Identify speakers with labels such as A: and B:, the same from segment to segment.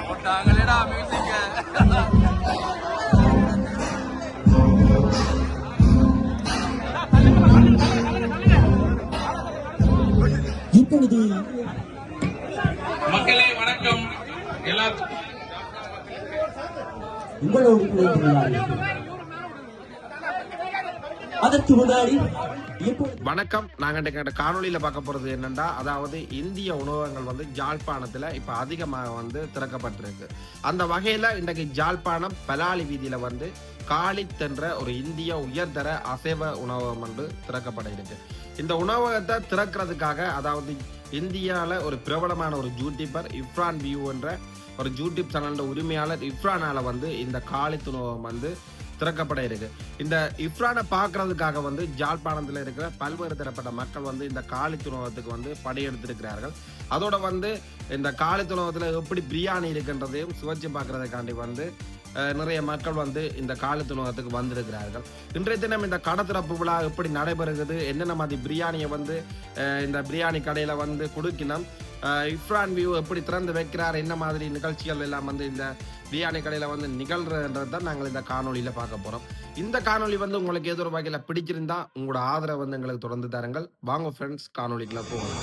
A: போட்டாங்களேடா மியூசிக்க
B: இப்பொழுது
C: மக்களே வணக்கம். எல்லா
B: உங்களோடு இணைந்துள்ளார் அதற்கு முன்னாடி
D: வணக்கம். நாங்க இன்றைக்கு காணொலியில பார்க்க போறது என்னன்னா அதாவது இந்திய உணவகங்கள் வந்து ஜாழ்ப்பாணத்துல இப்ப அதிகமாக வந்து திறக்கப்பட்டிருக்கு. அந்த வகையில இன்றைக்கு ஜாழ்ப்பாணம் பலாலி வீதியில வந்து காலித் என்ற ஒரு இந்திய உயர்தர அசைவ உணவகம் வந்து திறக்கப்பட இருக்கு. இந்த உணவகத்தை திறக்கிறதுக்காக அதாவது இந்தியாவில் ஒரு பிரபலமான ஒரு யூடியூபர் இப்ரான் வியூ என்ற ஒரு யூடியூப் சேனலோட உரிமையாளர் இஃப்ரானால வந்து இந்த காலித் உணவகம் வந்து திறக்கப்பட இருக்கு. இந்த இஃப்ரானை பார்க்கறதுக்காக வந்து ஜாழ்ப்பாணத்தில் இருக்கிற பல்வேறு தரப்பட்ட மக்கள் வந்து இந்த காலி துணவத்துக்கு வந்து படையெடுத்திருக்கிறார்கள். அதோட வந்து இந்த காலி துணவத்தில் எப்படி பிரியாணி இருக்குன்றதையும் சுவைச்சு பார்க்கறதுக்காண்டி வந்து நிறைய மக்கள் வந்து இந்த காலத்துலகத்துக்கு வந்திருக்கிறார்கள். இன்றைய தினம் இந்த கடத்திறப்பு விழா எப்படி நடைபெறுகிறது? என்னென்ன மாதிரி பிரியாணியை வந்து இந்த பிரியாணி கடையில் வந்து கொடுக்கணும்? இஃப்ரான் வியூ எப்படி திறந்து வைக்கிறார்? என்ன மாதிரி நிகழ்ச்சிகள் எல்லாம் வந்து இந்த பிரியாணி கடையில் வந்து நிகழ்றன்றது தான் நாங்கள் இந்த காணொலியில் பார்க்க போகிறோம் இந்த காணொளி வந்து உங்களுக்கு ஏதோ ஒரு வகையில் பிடிச்சிருந்தா உங்களோட ஆதரவு வந்து எங்களுக்கு தொடர்ந்து தருங்கள். வாங்க ஃப்ரெண்ட்ஸ் காணொலிக்குள்ளே போகலாம்.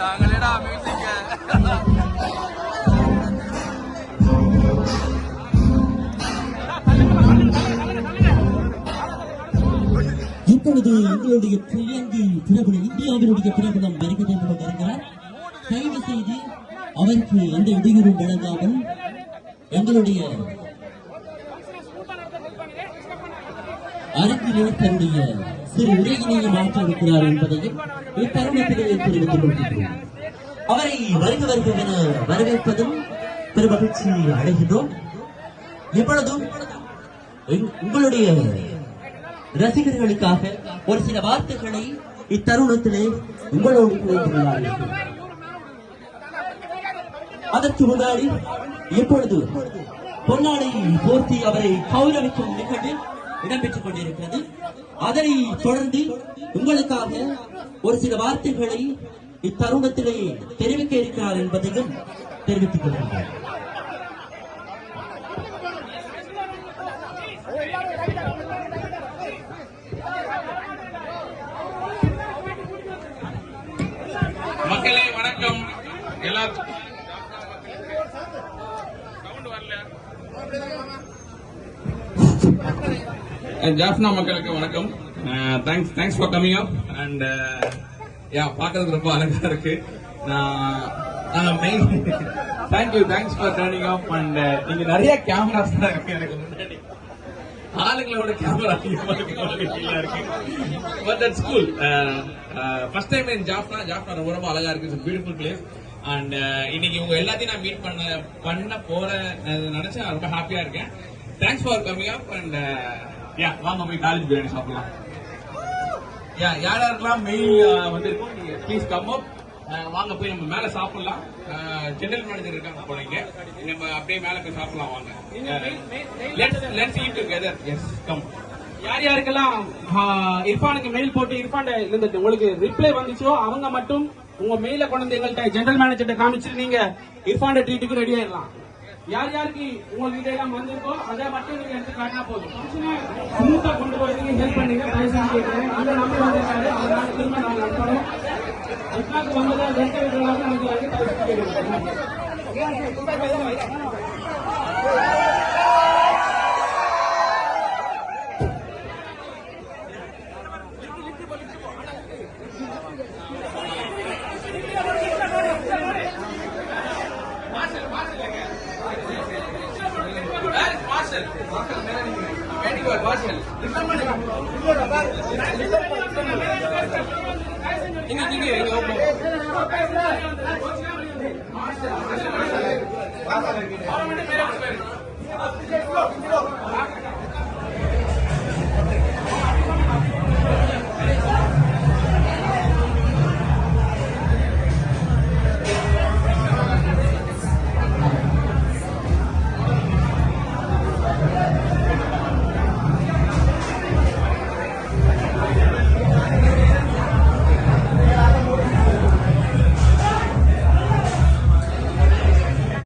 B: திறமான
A: மியூசிக்க.
B: இப்பொழுது எங்களுடைய பிரியங்கி பிரபலம் இந்தியாவினுடைய பிரபலம் வருகை தந்து கொண்டிருக்கிறார் செய்து அவருக்கு எந்த இடையூறும் வழங்காமல் எங்களுடைய அரங்கிலே தன்னுடைய சிறு உரையினையும் மாற்ற இருக்கிறார் என்பதையும் இத்தருணத்திலே தெரிவித்துக் கொள்கின்றோம். அவரை வருக வருக என வரவேற்பதும் பெரும் மகிழ்ச்சி அடைகின்றோம். இப்பொழுதும் உங்களுடைய ரசிகர்களுக்காக ஒரு சில வார்த்தைகளை இத்தருணத்திலே உங்களோடு இணைத்துள்ளார்கள் அதற்கு முன்னாடி இப்பொழுது பொன்னாடை போர்த்தி அவரை கௌரவிக்கும் நிகழ்வில் இடம்பெற்றுக் கொண்டிருக்கிறது அதனை தொடர்ந்து உங்களுக்காக ஒரு சில வார்த்தைகளை இத்தருணத்திலே தெரிவிக்க இருக்கிறார் என்பதையும் தெரிவித்துக் கொள்கிறேன்
C: மக்களே வணக்கம் எல்லா ஜாஃப்னா மக்களுக்கு வணக்கம். Thanks thanks for coming up and yeah பார்க்கறதுக்கு ரொம்ப அழகா இருக்கு. நான் main thank you thanks for turning up and இங்க நிறைய கேமராஸ் தான் இருக்கு எனக்கு முன்னாடி. ஆளுங்களோட கேமரா அதிகமா இருக்கு but that's cool first time in Jaffna Jaffna ரொம்ப ரொம்ப அழகா இருக்கு. இட்ஸ் பியூட்டிஃபுல் பிளேஸ் அண்ட் இன்னைக்கு உங்க எல்லாத்தையும் நான் மீட் பண்ண பண்ண போற நினைச்சு ரொம்ப ஹாப்பியா இருக்கேன். Thanks for coming up and yeah வாங்க போய் காலேஜ் பிரியாணி சாப்பிடலாம். யா யார் யாருக்கெல்லாம் மெயில் வந்திருக்கோம் நீங்க ப்ளீஸ் கம் அப் வாங்க போய் நம்ம மேல சாப்பிடலாம். ஜெனரல் மேனேஜர் இருக்காங்க போல இங்க. நம்ம அப்படியே மேல போய் சாப்பிடலாம் வாங்க. Let's eat together yes come
E: யார் யாருக்கெல்லாம் ஆ, இர்ஃபானுக்கு மெயில் போட்டு இர்ஃபான் இந்த உங்களுக்கு ரிப்ளை வந்துச்சோ அவங்க மட்டும் உங்க மெயில கொண்டு வந்து எங்கள்கிட்ட ஜெனரல் மேனேஜர்கிட்ட காமிச்சிட்டு நீங்க இர்ஃபான் ட்ரீட்டுக்கு ரெடி ஆயிடலாம். யார் யாருக்கு உங்களுக்கு எல்லாம் வந்திருக்கோ அதை மட்டும் நீங்க எடுத்து காட்டினா போதும் ஸ்மூத்தா கொண்டு போறதுக்கு ஹெல்ப் பண்ணுங்க தயவு செஞ்சு கேட்கிறேன் அந்த நம்பி வந்திருக்காரு அதனால திரும்ப நாங்க அனுப்பணும் இஸ்லாக்கு வந்ததை வெட்ட விடுறதாக நினைக்கிறாங்க தயவு செஞ்சு கேட்கிறேன்
C: நீங்க நீங்க எங்க ஓப்பன்
E: மார்ஷல்